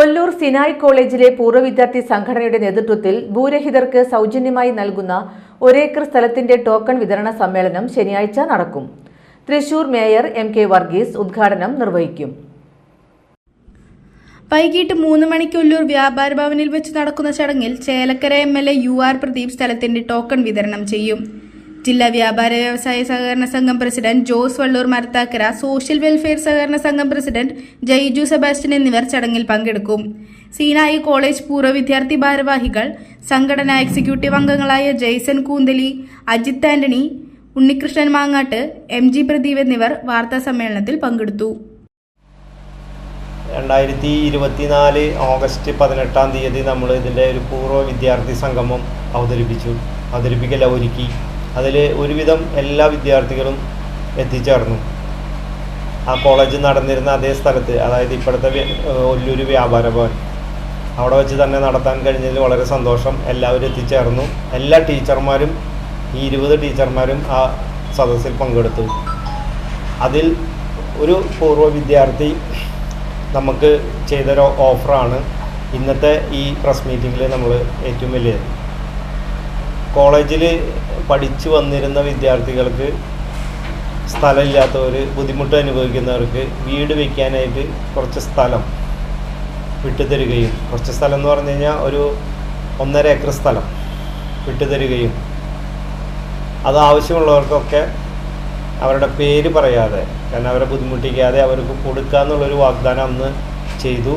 Ollur Sinai കോളേജിലെ പൂർവ വിദ്യാർത്ഥി സംഘടനയുടെ നേതൃത്വത്തിൽ ഭൂരഹിതർക്ക് സൗജന്യമായി നൽകുന്ന ഒരേക്കർ സ്ഥലത്തിന്റെ ടോക്കൺ വിതരണ സമ്മേളനം ശനിയാഴ്ച നടക്കും. Thrissur mayor M K Varghese ഉദ്ഘാടനം നിർവഹിക്കും. വൈകിട്ട് മൂന്ന് മണിക്ക് ഒല്ലൂർ വ്യാപാര ഭവനിൽ വെച്ച് നടക്കുന്ന ചടങ്ങിൽ Chelakkara M L A U R Pradeep സ്ഥലത്തിന്റെ ടോക്കൺ വിതരണം ചെയ്യും. ജില്ലാ വ്യാപാര വ്യവസായ സഹകരണ സംഘം president Jose Valloor Marathakkara social welfare സഹകരണ സംഘം പ്രസിഡന്റ് ജയ്ജു സെബാസ്റ്റ്യൻ എന്നിവർ ചടങ്ങിൽ പങ്കെടുക്കും. സീനായി കോളേജ് പൂർവ വിദ്യാർത്ഥി ഭാരവാഹികൾ സംഘടനാ എക്സിക്യൂട്ടീവ് അംഗങ്ങളായ ജെയ്സൺ കൂന്തലി അജിത് ആന്റണി ഉണ്ണികൃഷ്ണൻ മാങ്ങാട്ട് എം ജി പ്രദീപ് എന്നിവർ വാർത്താ സമ്മേളനത്തിൽ പങ്കെടുത്തു. രണ്ടായിരത്തി ഇരുപത്തിനാല് ഓഗസ്റ്റ് പതിനെട്ടാം തീയതി നമ്മൾ ഇതിന്റെ ഒരു പൂർവ വിദ്യാർത്ഥി സംഗമം അവതരിപ്പിച്ചു. അവതരിപ്പിക്കല ഒരുക്കി. അതിൽ ഒരുവിധം എല്ലാ വിദ്യാർത്ഥികളും എത്തിച്ചേർന്നു. ആ കോളേജ് നടന്നിരുന്ന അതേ സ്ഥലത്ത് അതായത് ഇപ്പോഴത്തെ ഒല്ലൂർ വ്യാപാര ഭവൻ. അവിടെ വെച്ച് തന്നെ നടത്താൻ കഴിഞ്ഞതിൽ വളരെ സന്തോഷം. എല്ലാവരും എത്തിച്ചേർന്നു. എല്ലാ ടീച്ചർമാരും ഈ ഇരുപത് ടീച്ചർമാരും ആ സദസ്സിൽ പങ്കെടുത്തു. അതിൽ ഒരു പൂർവ വിദ്യാർത്ഥി നമുക്ക് ചെയ്തൊരു ഓഫറാണ് ഇന്നത്തെ ഈ പ്രസ് മീറ്റിങ്ങിൽ നമ്മൾ ഏറ്റവും വലിയത്. കോളേജിൽ പഠിച്ചു വന്നിരുന്ന വിദ്യാർത്ഥികൾക്ക് സ്ഥലമില്ലാത്തവർ ബുദ്ധിമുട്ട് അനുഭവിക്കുന്നവർക്ക് വീട് വയ്ക്കാനായിട്ട് കുറച്ച് സ്ഥലം വിട്ടുതരികയും കുറച്ച് സ്ഥലം എന്ന് പറഞ്ഞു കഴിഞ്ഞാൽ ഒരു ഒന്നര ഏക്കർ സ്ഥലം വിട്ടുതരികയും അത് ആവശ്യമുള്ളവർക്കൊക്കെ അവരുടെ പേര് പറയാതെ കാരണം അവരെ ബുദ്ധിമുട്ടിക്കാതെ അവർക്ക് കൊടുക്കുക എന്നുള്ളൊരു വാഗ്ദാനം അന്ന് ചെയ്തു.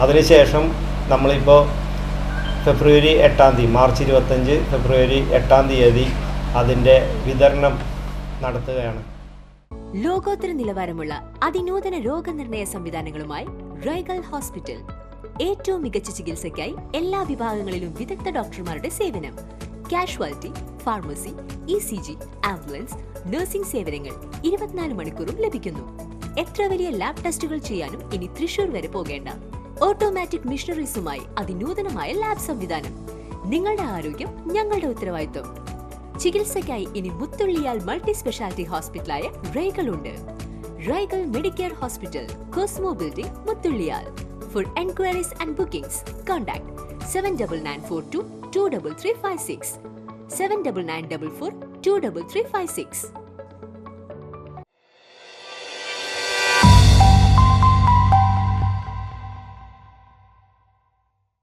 അതിനുശേഷം നമ്മളിപ്പോൾ ഫെബ്രുവരി എട്ടാം തീയതി മാർച്ച് ഇരുപത്തഞ്ച് ഫെബ്രുവരി എട്ടാം തീയതി അതിന്റെ വിതരണം നടത്തുകയാണ്. ലോകോത്തര നിലവാരമുള്ള അതിനൂതന രോഗനിർണയ സംവിധാനങ്ങളുമായി റൈഗൽ ഹോസ്പിറ്റൽ. ഏറ്റവും മികച്ച ചികിത്സയ്ക്കായി എല്ലാ വിഭാഗങ്ങളിലും വിദഗ്ധ ഡോക്ടർമാരുടെ സേവനം. Casualty pharmacy E C G ambulance nursing സേവനങ്ങൾ ഇരുപത്തിനാല് മണിക്കൂറും ലഭിക്കുന്നു. എത്ര വലിയ ലാബ് ടെസ്റ്റുകൾ ചെയ്യാനും ഇനി തൃശൂർ വരെ പോകേണ്ട. ഓട്ടോമാറ്റിക് മിഷണറീസുമായി അതിനൂതനമായ ലാബ് സംവിധാനം. നിങ്ങളുടെ ആരോഗ്യം ഞങ്ങളുടെ ഉത്തരവാദിത്വം. ചികിത്സയ്ക്കായി ഇനി മുത്തുള്ളിയാൽ മൾട്ടി സ്പെഷ്യാലിറ്റി ഹോസ്പിറ്റലായ റൈഗൽ ഉണ്ട് റൈഗൽ medicare hospital cosmo building മുത്തുള്ളിയാൽ. For enquiries and bookings contact seven double nine four two two double three five six seven double nine double four two double three five six